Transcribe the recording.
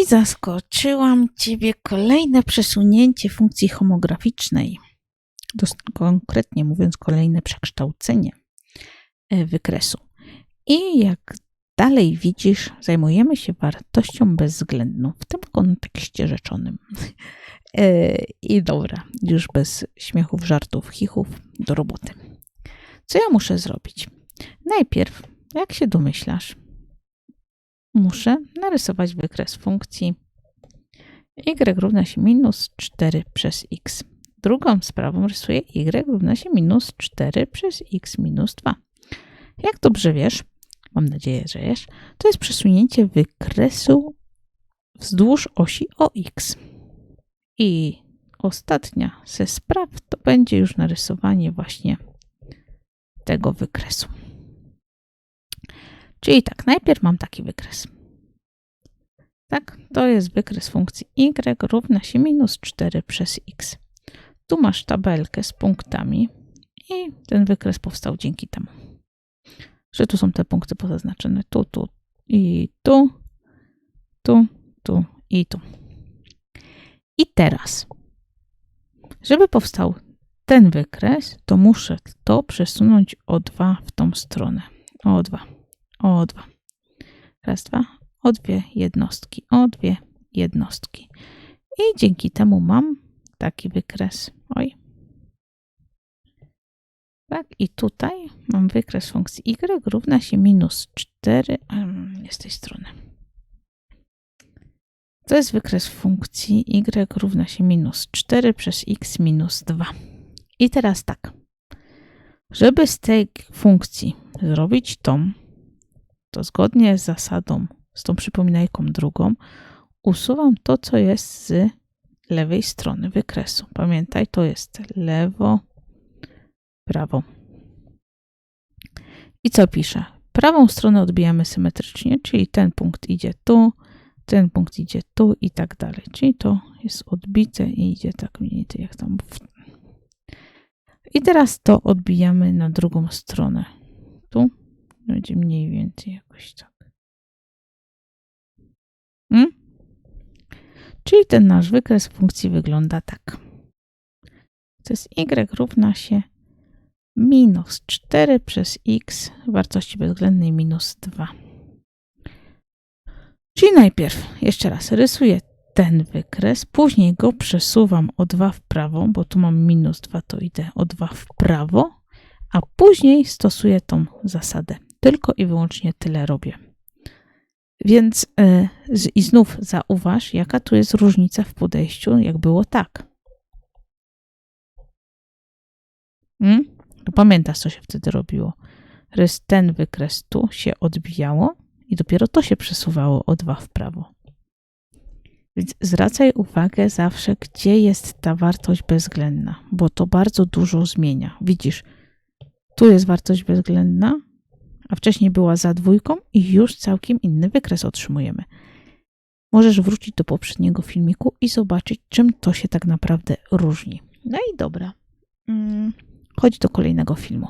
I zaskoczyłam Ciebie kolejne przesunięcie funkcji homograficznej. Konkretnie mówiąc, kolejne przekształcenie e, wykresu. I jak dalej widzisz, zajmujemy się wartością bezwzględną w tym kontekście rzeczonym. E, I dobra, już bez śmiechów, żartów, chichów, do roboty. Co ja muszę zrobić? Najpierw, jak się domyślasz, muszę narysować wykres funkcji y równa się minus 4 przez x. Drugą sprawą rysuję y równa się minus 4 przez x minus 2. Jak dobrze wiesz, mam nadzieję, że wiesz, to jest przesunięcie wykresu wzdłuż osi OX. I ostatnia ze spraw to będzie już narysowanie właśnie tego wykresu. Czyli tak, najpierw mam taki wykres. Tak, to jest wykres funkcji y równa się minus 4 przez x. Tu masz tabelkę z punktami i ten wykres powstał dzięki temu, że tu są te punkty pozaznaczone. Tu, tu i tu, tu, tu i tu. I teraz, żeby powstał ten wykres, to muszę to przesunąć o 2 w tą stronę. O 2 o dwa. Raz, dwa, o dwie jednostki, o dwie jednostki. I dzięki temu mam taki wykres. Oj. Tak, i tutaj mam wykres funkcji y równa się minus 4, nie z tej strony. To jest wykres funkcji y równa się minus 4 przez x minus 2. I teraz tak. Żeby z tej funkcji zrobić tą, to zgodnie z zasadą, z tą przypominajką drugą, usuwam to, co jest z lewej strony wykresu. Pamiętaj, to jest lewo, prawo. I co piszę? Prawą stronę odbijamy symetrycznie, czyli ten punkt idzie tu, ten punkt idzie tu i tak dalej. Czyli to jest odbite i idzie tak mniej jak tam. I teraz to odbijamy na drugą stronę. Będzie mniej więcej jakoś tak. Hmm? Czyli ten nasz wykres funkcji wygląda tak. To jest y równa się minus 4 przez x wartości bezwzględnej minus 2. Czyli najpierw, jeszcze raz, rysuję ten wykres, później go przesuwam o 2 w prawo, bo tu mam minus 2, to idę o 2 w prawo, a później stosuję tą zasadę. Tylko i wyłącznie tyle robię. Więc yy, i znów zauważ, jaka tu jest różnica w podejściu, jak było tak. Hmm? Pamiętasz, co się wtedy robiło? Rys ten wykres tu się odbijało i dopiero to się przesuwało o dwa w prawo. Więc zwracaj uwagę zawsze, gdzie jest ta wartość bezwzględna, bo to bardzo dużo zmienia. Widzisz, tu jest wartość bezwzględna, a wcześniej była za dwójką i już całkiem inny wykres otrzymujemy. Możesz wrócić do poprzedniego filmiku i zobaczyć, czym to się tak naprawdę różni. No i dobra, mm, chodź do kolejnego filmu.